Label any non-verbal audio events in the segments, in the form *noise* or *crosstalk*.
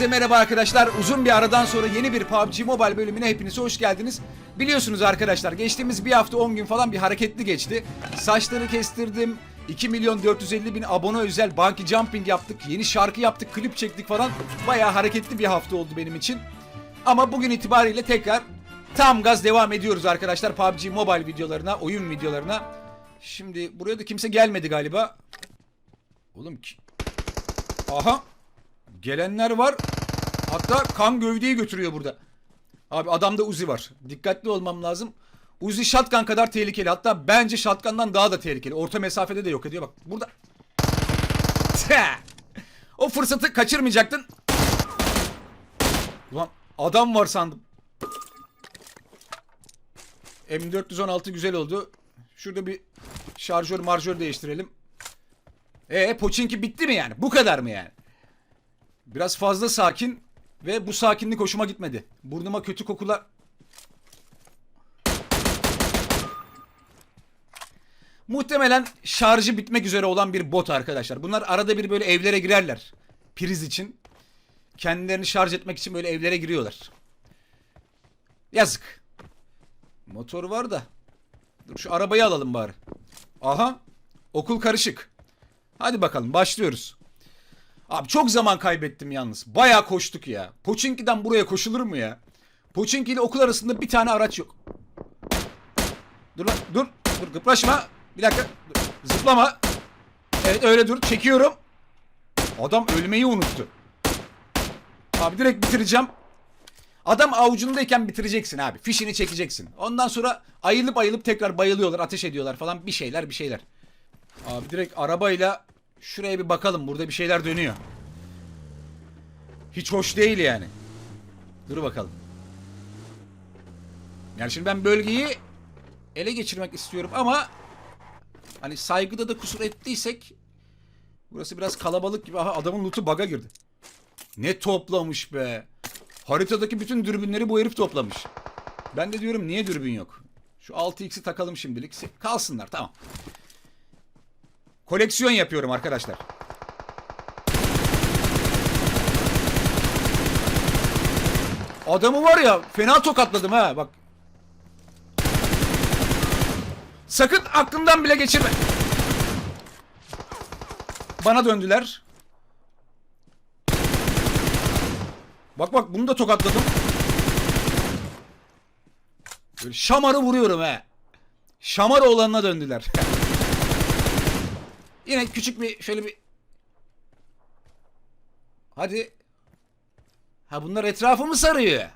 Herkese merhaba arkadaşlar. Uzun bir aradan sonra yeni bir PUBG Mobile bölümüne hepiniz hoş geldiniz. Biliyorsunuz arkadaşlar geçtiğimiz bir hafta 10 gün falan bir hareketli geçti. Saçları kestirdim. 2 milyon 450 bin abone özel bungee jumping yaptık. Yeni şarkı yaptık, klip çektik falan. Bayağı hareketli bir hafta oldu benim için. Ama bugün itibariyle tekrar tam gaz devam ediyoruz arkadaşlar PUBG Mobile videolarına, oyun videolarına. Şimdi buraya da kimse gelmedi galiba. Oğlum ki... Aha. Gelenler var. Hatta kan gövdeyi götürüyor burada. Abi adamda Uzi var. Dikkatli olmam lazım. Uzi shotgun kadar tehlikeli. Hatta bence shotgun'dan daha da tehlikeli. Orta mesafede de yok ediyor. Bak burada. O fırsatı kaçırmayacaktın. Ulan adam var sandım. M416 güzel oldu. Şurada bir şarjör marjör değiştirelim. E Poçinki bitti mi yani? Bu kadar mı yani? Biraz fazla sakin ve bu sakinlik hoşuma gitmedi. Burnuma kötü kokular... Muhtemelen şarjı bitmek üzere olan bir bot arkadaşlar. Bunlar arada bir böyle evlere girerler. Priz için. Kendilerini şarj etmek için böyle evlere giriyorlar. Yazık. Motor var da. Dur şu arabayı alalım bari. Aha. Okul karışık. Hadi bakalım başlıyoruz. Abi çok zaman kaybettim yalnız. Bayağı koştuk ya. Poçinki'den buraya koşulur mu ya? Poçinki ile okul arasında bir tane araç yok. Dur lan dur. Dur kıpraşma. Bir dakika. Dur. Zıplama. Evet öyle dur. Çekiyorum. Adam ölmeyi unuttu. Abi direkt bitireceğim. Adam avucundayken bitireceksin abi. Fişini çekeceksin. Ondan sonra ayılıp ayılıp tekrar bayılıyorlar. Ateş ediyorlar falan. Bir şeyler bir şeyler. Abi direkt arabayla şuraya bir bakalım. Burada bir şeyler dönüyor. Hiç hoş değil yani. Dur bakalım. Yani şimdi ben bölgeyi ele geçirmek istiyorum ama hani saygıda da kusur ettiysek burası biraz kalabalık gibi. Aha adamın loot'u bug'a girdi. Ne toplamış be. Haritadaki bütün dürbünleri bu herif toplamış. Ben de diyorum niye dürbün yok? Şu 6x'i takalım şimdilik. Kalsınlar tamam. Koleksiyon yapıyorum arkadaşlar. Adamı var ya fena tokatladım ha bak. Sakın aklından bile geçirme. Bana döndüler. Bak bak bunu da tokatladım. Böyle şamarı vuruyorum he. Şamar olanına döndüler. *laughs* Yine küçük bir şöyle bir Hadi. Ha bunlar etrafımı sarıyor.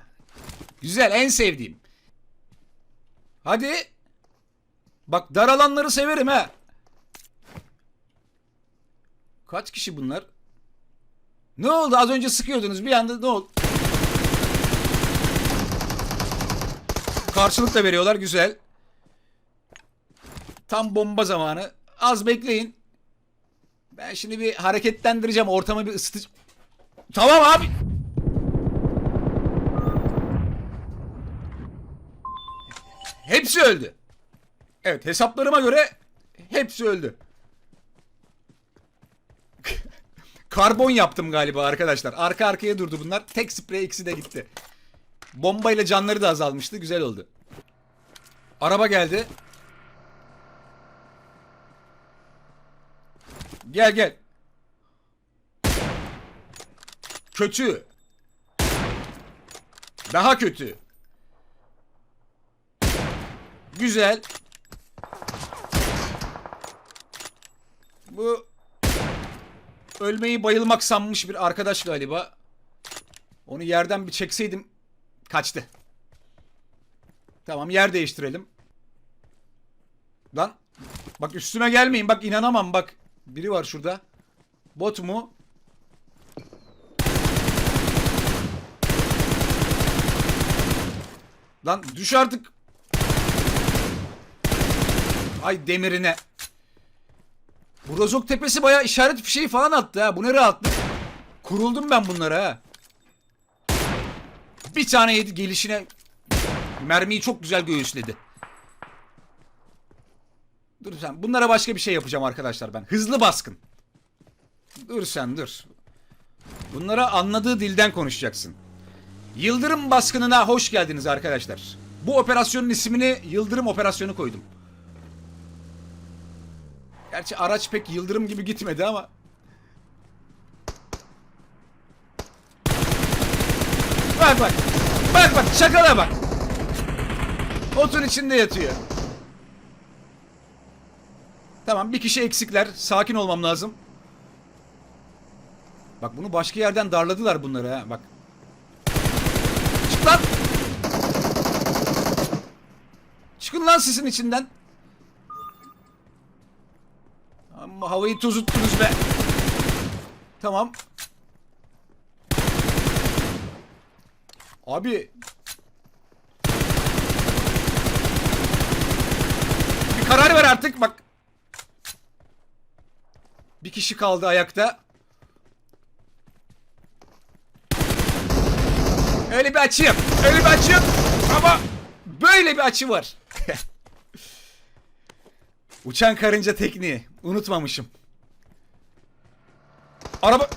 Güzel en sevdiğim. Hadi. Bak dar alanları severim ha. Kaç kişi bunlar? Ne oldu? Az önce sıkıyordunuz. Bir anda ne oldu? Karşılık da veriyorlar. Güzel. Tam bomba zamanı. Az bekleyin. Ben şimdi bir hareketlendireceğim. Ortamı bir ısıtacağım. Tamam abi. Hepsi öldü. Evet hesaplarıma göre hepsi öldü. *laughs* Karbon yaptım galiba arkadaşlar. Arka arkaya durdu bunlar. Tek sprey ikisi de gitti. Bombayla canları da azalmıştı. Güzel oldu. Araba geldi. Gel gel. Kötü. Daha kötü. Güzel. Bu ölmeyi bayılmak sanmış bir arkadaş galiba. Onu yerden bir çekseydim kaçtı. Tamam yer değiştirelim. Lan bak üstüme gelmeyin bak inanamam bak. Biri var şurada. Bot mu? Lan düş artık. Ay demirine. Bu Rozok Tepesi bayağı işaret fişeği falan attı ha. Bu ne rahatlık. Kuruldum ben bunlara ha. Bir tane yedi gelişine mermiyi çok güzel göğüsledi. Dur sen. Bunlara başka bir şey yapacağım arkadaşlar ben. Hızlı baskın. Dur sen dur. Bunlara anladığı dilden konuşacaksın. Yıldırım baskınına hoş geldiniz arkadaşlar. Bu operasyonun ismini Yıldırım Operasyonu koydum. Gerçi araç pek yıldırım gibi gitmedi ama. Bak bak. Bak bak şakala bak. Otun içinde yatıyor. Tamam bir kişi eksikler. Sakin olmam lazım. Bak bunu başka yerden darladılar bunları ha. Bak. Çık lan. Çıkın lan sisin içinden. Ama havayı tozuttunuz be. Tamam. Abi. Bir karar ver artık bak. Bir kişi kaldı ayakta. Öyle bir açı yok. Öyle bir açı yok. Ama böyle bir açı var. *laughs* Uçan karınca tekniği. Unutmamışım. Araba...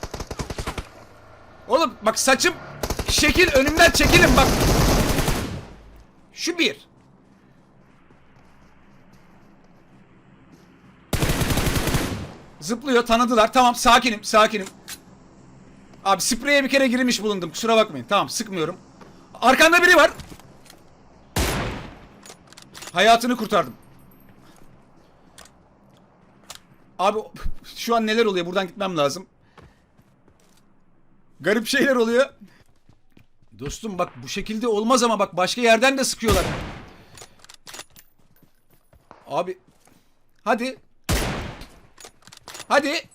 Oğlum bak saçım şekil önümden çekilin bak. Şu bir. Zıplıyor tanıdılar. Tamam sakinim sakinim. Abi spreye bir kere girmiş bulundum. Kusura bakmayın. Tamam sıkmıyorum. Arkanda biri var. Hayatını kurtardım. Abi şu an neler oluyor? Buradan gitmem lazım. Garip şeyler oluyor. Dostum bak bu şekilde olmaz ama bak başka yerden de sıkıyorlar. Abi hadi. Hadi.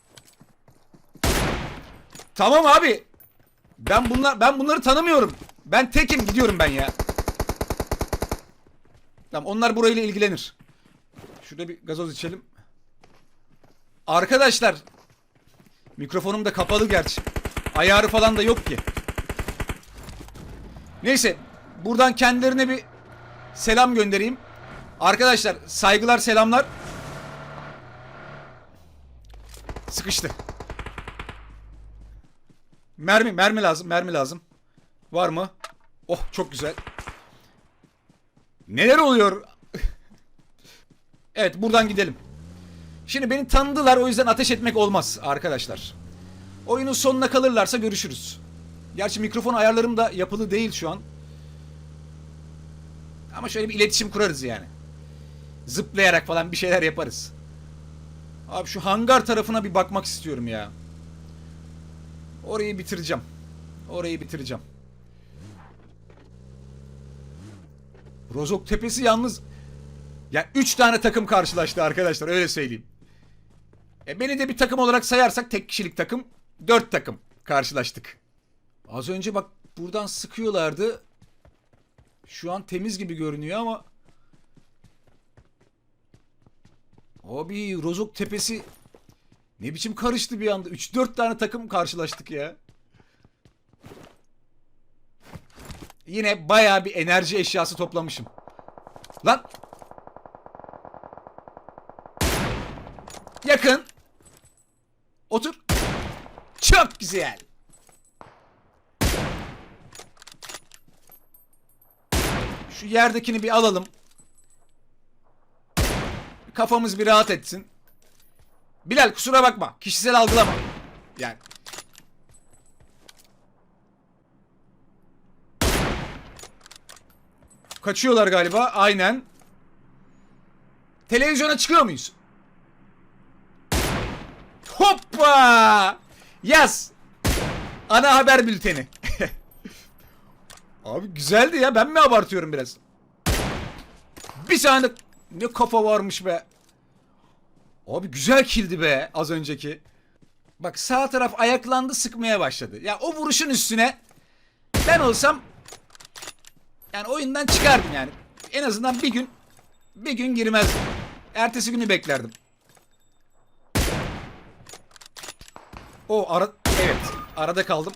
Tamam abi. Ben bunlar ben bunları tanımıyorum. Ben tekim gidiyorum ben ya. Tamam onlar burayla ilgilenir. Şurada bir gazoz içelim. Arkadaşlar mikrofonum da kapalı gerçi. Ayarı falan da yok ki. Neyse buradan kendilerine bir selam göndereyim. Arkadaşlar saygılar selamlar. Sıkıştı. Mermi, mermi lazım, mermi lazım. Var mı? Oh, çok güzel. Neler oluyor? evet, buradan gidelim. Şimdi beni tanıdılar, o yüzden ateş etmek olmaz arkadaşlar. Oyunun sonuna kalırlarsa görüşürüz. Gerçi mikrofon ayarlarım da yapılı değil şu an. Ama şöyle bir iletişim kurarız yani. Zıplayarak falan bir şeyler yaparız. Abi şu hangar tarafına bir bakmak istiyorum ya. Orayı bitireceğim. Orayı bitireceğim. Rozok Tepesi yalnız ya 3 tane takım karşılaştı arkadaşlar öyle söyleyeyim. E beni de bir takım olarak sayarsak tek kişilik takım 4 takım karşılaştık. Az önce bak buradan sıkıyorlardı. Şu an temiz gibi görünüyor ama Abi Rozok Tepesi ne biçim karıştı bir anda. 3-4 tane takım karşılaştık ya. Yine bayağı bir enerji eşyası toplamışım. Lan. Yakın. Otur. Çok güzel. Şu yerdekini bir alalım. Kafamız bir rahat etsin. Bilal kusura bakma. Kişisel algılama. Yani. Kaçıyorlar galiba. Aynen. Televizyona çıkıyor muyuz? Hoppa! Yaz. Ana haber bülteni. *laughs* Abi güzeldi ya. Ben mi abartıyorum biraz? Bir saniye ne kafa varmış be. Abi güzel kildi be az önceki. Bak sağ taraf ayaklandı sıkmaya başladı. Ya o vuruşun üstüne ben olsam yani oyundan çıkardım yani. En azından bir gün bir gün girmezdim. Ertesi günü beklerdim. O ara evet arada kaldım.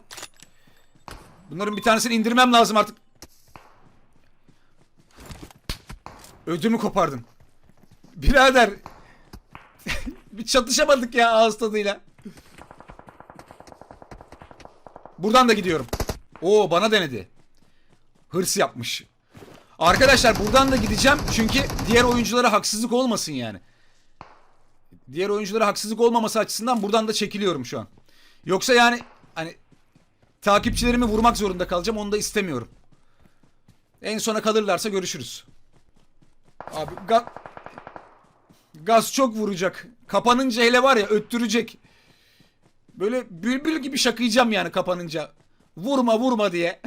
Bunların bir tanesini indirmem lazım artık. Ödümü kopardın. Birader. *laughs* bir çatışamadık ya ağız tadıyla. Buradan da gidiyorum. Oo bana denedi. Hırs yapmış. Arkadaşlar buradan da gideceğim çünkü diğer oyunculara haksızlık olmasın yani. Diğer oyunculara haksızlık olmaması açısından buradan da çekiliyorum şu an. Yoksa yani hani takipçilerimi vurmak zorunda kalacağım onu da istemiyorum. En sona kalırlarsa görüşürüz. Abi ga- gaz çok vuracak. Kapanınca hele var ya öttürecek. Böyle bülbül gibi şakıyacağım yani kapanınca. Vurma vurma diye.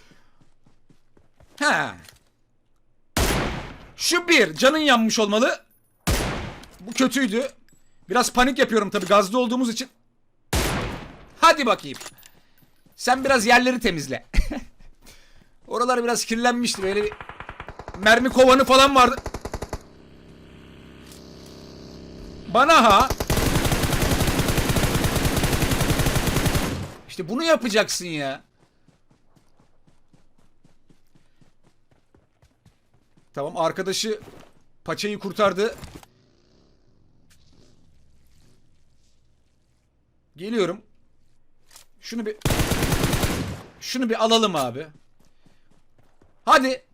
*laughs* ha. Şu bir canın yanmış olmalı. Bu kötüydü. Biraz panik yapıyorum tabii gazlı olduğumuz için. Hadi bakayım. Sen biraz yerleri temizle. *laughs* Oralar biraz kirlenmişti böyle bir mermi kovanı falan vardı. Bana ha. İşte bunu yapacaksın ya. Tamam arkadaşı paçayı kurtardı. Geliyorum. Şunu bir şunu bir alalım abi. Hadi.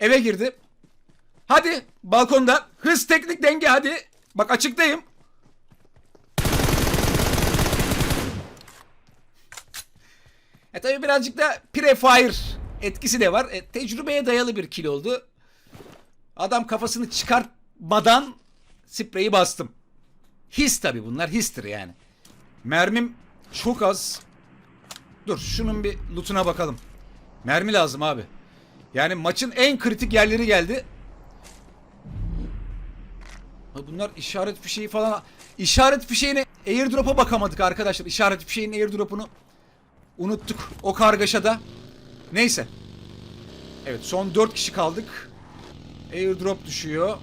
Eve girdi. Hadi balkonda hız teknik denge hadi. Bak açıktayım. E tabi birazcık da prefire etkisi de var. E, tecrübeye dayalı bir kill oldu. Adam kafasını çıkartmadan spreyi bastım. His tabi bunlar histir yani. Mermim çok az. Dur şunun bir lootuna bakalım. Mermi lazım abi. Yani maçın en kritik yerleri geldi. Bunlar işaret fişeği falan. İşaret fişeğine airdrop'a bakamadık arkadaşlar. İşaret fişeğinin airdrop'unu unuttuk o kargaşada. Neyse. Evet son 4 kişi kaldık. Airdrop düşüyor.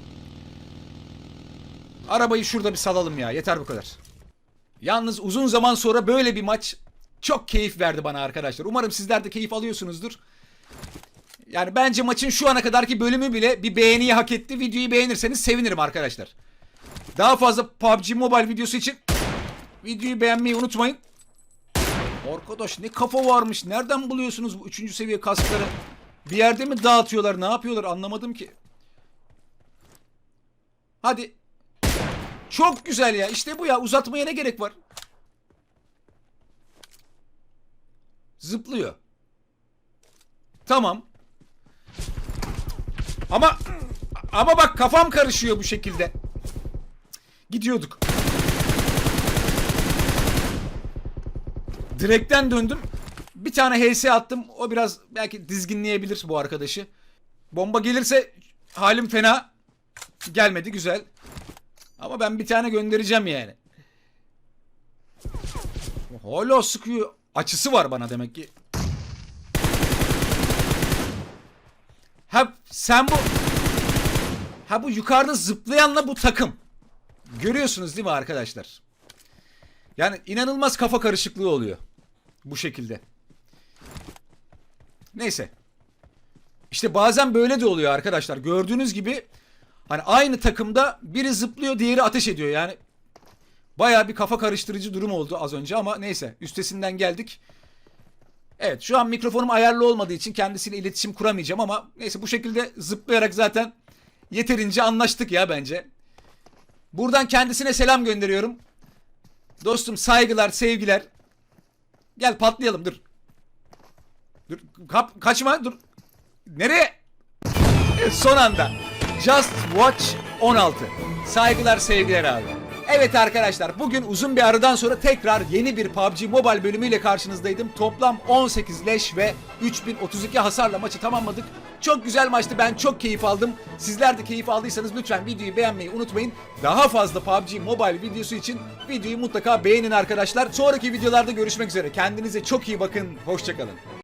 Arabayı şurada bir salalım ya. Yeter bu kadar. Yalnız uzun zaman sonra böyle bir maç çok keyif verdi bana arkadaşlar. Umarım sizler de keyif alıyorsunuzdur. Yani bence maçın şu ana kadarki bölümü bile bir beğeniyi hak etti. Videoyu beğenirseniz sevinirim arkadaşlar. Daha fazla PUBG Mobile videosu için videoyu beğenmeyi unutmayın. Arkadaş ne kafa varmış. Nereden buluyorsunuz bu 3. seviye kaskları? Bir yerde mi dağıtıyorlar? Ne yapıyorlar? Anlamadım ki. Hadi. Çok güzel ya. İşte bu ya. Uzatmaya ne gerek var? Zıplıyor. Tamam. Ama ama bak kafam karışıyor bu şekilde. Gidiyorduk. Direkten döndüm. Bir tane HS attım. O biraz belki dizginleyebilir bu arkadaşı. Bomba gelirse halim fena. Gelmedi güzel. Ama ben bir tane göndereceğim yani. Hala sıkıyor. Açısı var bana demek ki. Ha sen bu Ha bu yukarıda zıplayanla bu takım. Görüyorsunuz değil mi arkadaşlar? Yani inanılmaz kafa karışıklığı oluyor. Bu şekilde. Neyse. İşte bazen böyle de oluyor arkadaşlar. Gördüğünüz gibi hani aynı takımda biri zıplıyor diğeri ateş ediyor. Yani baya bir kafa karıştırıcı durum oldu az önce ama neyse üstesinden geldik. Evet şu an mikrofonum ayarlı olmadığı için kendisiyle iletişim kuramayacağım ama neyse bu şekilde zıplayarak zaten yeterince anlaştık ya bence. Buradan kendisine selam gönderiyorum. Dostum saygılar, sevgiler. Gel patlayalım dur. Dur kap, kaçma dur. Nereye? Evet, Son anda. Just Watch 16. Saygılar, sevgiler abi. Evet arkadaşlar bugün uzun bir aradan sonra tekrar yeni bir PUBG Mobile bölümüyle karşınızdaydım. Toplam 18 leş ve 3032 hasarla maçı tamamladık. Çok güzel maçtı ben çok keyif aldım. Sizler de keyif aldıysanız lütfen videoyu beğenmeyi unutmayın. Daha fazla PUBG Mobile videosu için videoyu mutlaka beğenin arkadaşlar. Sonraki videolarda görüşmek üzere. Kendinize çok iyi bakın. Hoşçakalın.